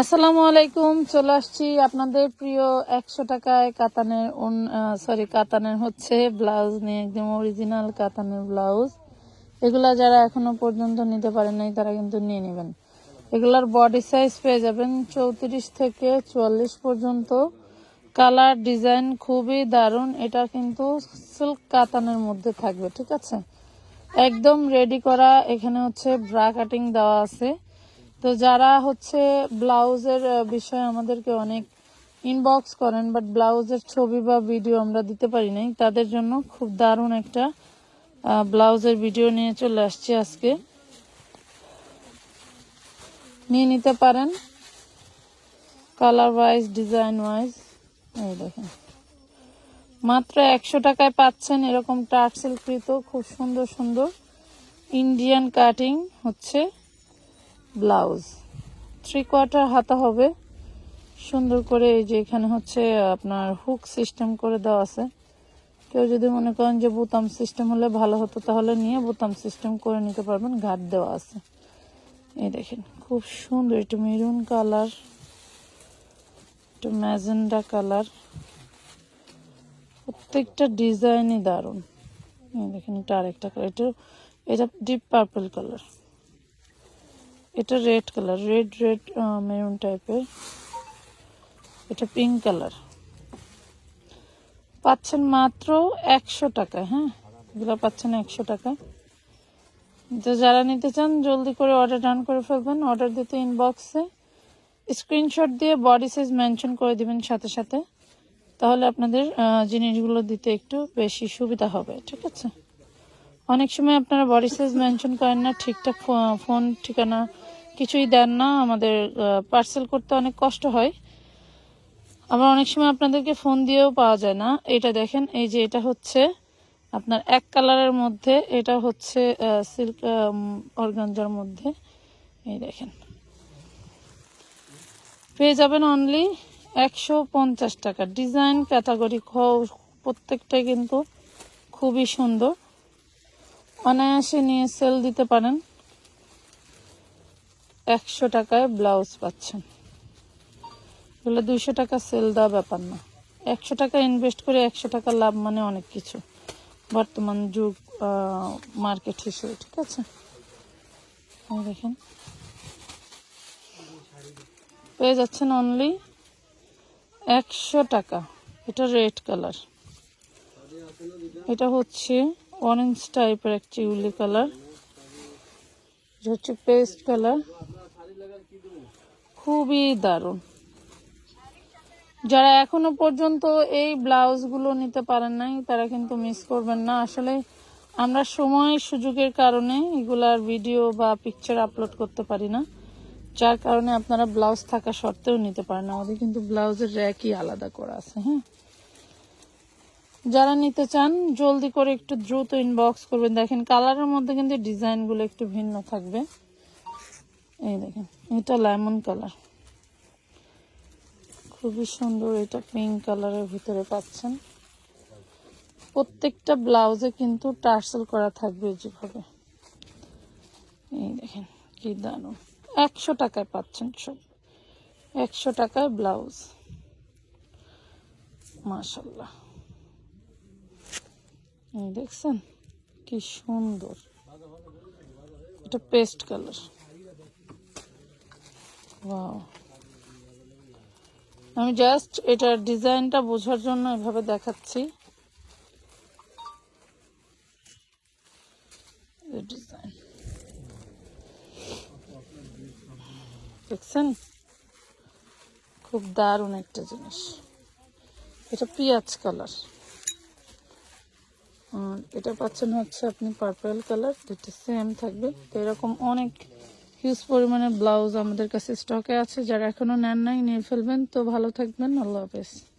আসসালামু আলাইকুম, চলে আসছি আপনাদের প্রিয় একশো টাকায় কাতানের সরি কাতানের হচ্ছে ব্লাউজ নিয়ে, একদম অরিজিনাল কাতানের ব্লাউজ। এগুলা যারা এখনও পর্যন্ত নিতে পারেন নাই, তারা কিন্তু নিয়ে নেবেন। এগুলার বডি সাইজ পেয়ে যাবেন চৌত্রিশ থেকে চুয়াল্লিশ পর্যন্ত। কালার ডিজাইন খুবই দারুণ, এটা কিন্তু সিল্ক কাতানের মধ্যে থাকবে, ঠিক আছে? একদম রেডি করা, এখানে হচ্ছে ব্রা কাটিং দেওয়া আছে। তো যারা হচ্ছে ব্লাউজের বিষয়ে আমাদেরকে অনেক ইনবক্স করেন বাট ব্লাউজের ছবি বা ভিডিও আমরা দিতে পারি নাই, তাদের জন্য খুব দারুণ একটা ব্লাউজের ভিডিও নিয়ে চলে আসছি আজকে। নিয়ে নিতে পারেন কালার ওয়াইজ ডিজাইন ওয়াইজ এই দেখেন। মাত্র একশো টাকায় পাচ্ছেন এরকম টার্সেলকৃত খুব সুন্দর সুন্দর। ইন্ডিয়ান কাটিং হচ্ছে। ব্লাউজ। থ্রি কোয়ার্টার হাতা হবে। সুন্দর করে এই যে এখানে হচ্ছে আপনার হুক সিস্টেম করে দেওয়া আছে। কেউ যদি মনে করেন যে বোতাম সিস্টেম হলে ভালো হতো, তাহলে নিয়ে বোতাম সিস্টেম করে নিতে পারবেন, ঘাট দেওয়া আছে। এই দেখেন, খুব সুন্দর একটু মেরুন কালার একটু ম্যাজেন্ডা কালার প্রত্যেকটা ডিজাইনই দারুণ। এই দেখেন এটা আরেকটা কালার এটা এটা ডিপ পার্পল কালার এটা red colour red red maroon টাইপের এটা পিঙ্ক কালার পাচ্ছেন মাত্র একশো টাকা হ্যাঁ? এগুলো পাচ্ছেন একশো টাকা। তো যারা নিতে চান, জলদি করে অর্ডার ডান করে ফেলবেন। অর্ডার দিতে ইনবক্সে স্ক্রিনশট দিয়ে বডি সাইজ মেনশন করে দিবেন সাথে সাথে। তাহলে আপনাদের জিনিসগুলো দিতে একটু বেশি সুবিধা হবে, ঠিক আছে? অনেক সময় আপনারা বডি সাইজ মেনশন করেন না, ঠিকঠাক ফোন ঠিকানা কিছুই দেন না, আমাদের পার্সেল করতে অনেক কষ্ট হয়। আবার অনেক সময় আপনাদেরকে ফোন দিয়েও পাওয়া যায় না। এটা দেখেন, এই যে এটা হচ্ছে আপনার এক কালারের মধ্যে, এটা হচ্ছে সিল্ক অর্গানজার মধ্যে। এই দেখেন। পেয়ে যাবেন অনলি একশো পঞ্চাশ টাকা। ডিজাইন ক্যাটাগরি খ প্রত্যেকটাই কিন্তু খুবই সুন্দর। অনায়াসে নিয়ে সেল দিতে পারেন। একশো টাকায় ব্লাউজ পাচ্ছেন। এগুলো দুইশো টাকা সেল দেওয়া ব্যাপার না। একশো টাকা ইনভেস্ট করে একশো টাকা লাভ মানে অনেক কিছু। বর্তমান যুগ মার্কেট হিসেবে ঠিক আছে? দেখেন। পেয়ে যাচ্ছেন অনলি একশো টাকা। এটা রেড কালার এটা হচ্ছে অরেঞ্জ টাইপের এক চিউলি কালার এটা হচ্ছে পেস্ট কালার খুবই দারুণ। যারা এখনও পর্যন্ত এই ব্লাউজগুলো নিতে পারেন নাই, তারা কিন্তু মিস করবেন না। আসলে আমরা সময় সুযোগের কারণে এগুলার ভিডিও বা পিকচার আপলোড করতে পারি না। যার কারণে আপনারা ব্লাউজ থাকা সত্ত্বেও নিতে পারেন আমাদের কিন্তু ব্লাউজের র্যাকই আলাদা করা আছে হ্যাঁ। যারা নিতে চান, জলদি করে একটু দ্রুত ইনবক্স করবেন। দেখেন কালারের মধ্যে কিন্তু ডিজাইনগুলো একটু ভিন্ন থাকবে। এই দেখেন, এটা লেমন কালার। খুবই সুন্দর, এটা পিঙ্ক কালারের ভিতরে পাচ্ছেন। প্রত্যেকটা ব্লাউজে কিন্তু টার্সেল করা থাকবে যেভাবে। এই দেখেন, কি দারুণ। একশো টাকায় পাচ্ছেন সব। একশো টাকায় ব্লাউজ। মাশাল্লাহ দেখছেন, কি সুন্দর। এটা পেস্ট কালার। ওয়াও আমি জাস্ট এটার ডিজাইনটা বোঝার জন্য এভাবে দেখাচ্ছি। ডিজাইন দেখছেন? খুব দারুণ একটা জিনিস। এটা পেঁয়াজ কালার। এটা পাচ্ছেন হচ্ছে আপনি পার্পল কালার দুটো সেম থাকবে। তো এরকম অনেক হিউজ পরিমাণে ব্লাউজ আমাদের কাছে স্টকে আছে। যারা এখনও নেন নাই, নিয়ে ফেলবেন। তো ভালো থাকবেন। আল্লাহ হাফেজ।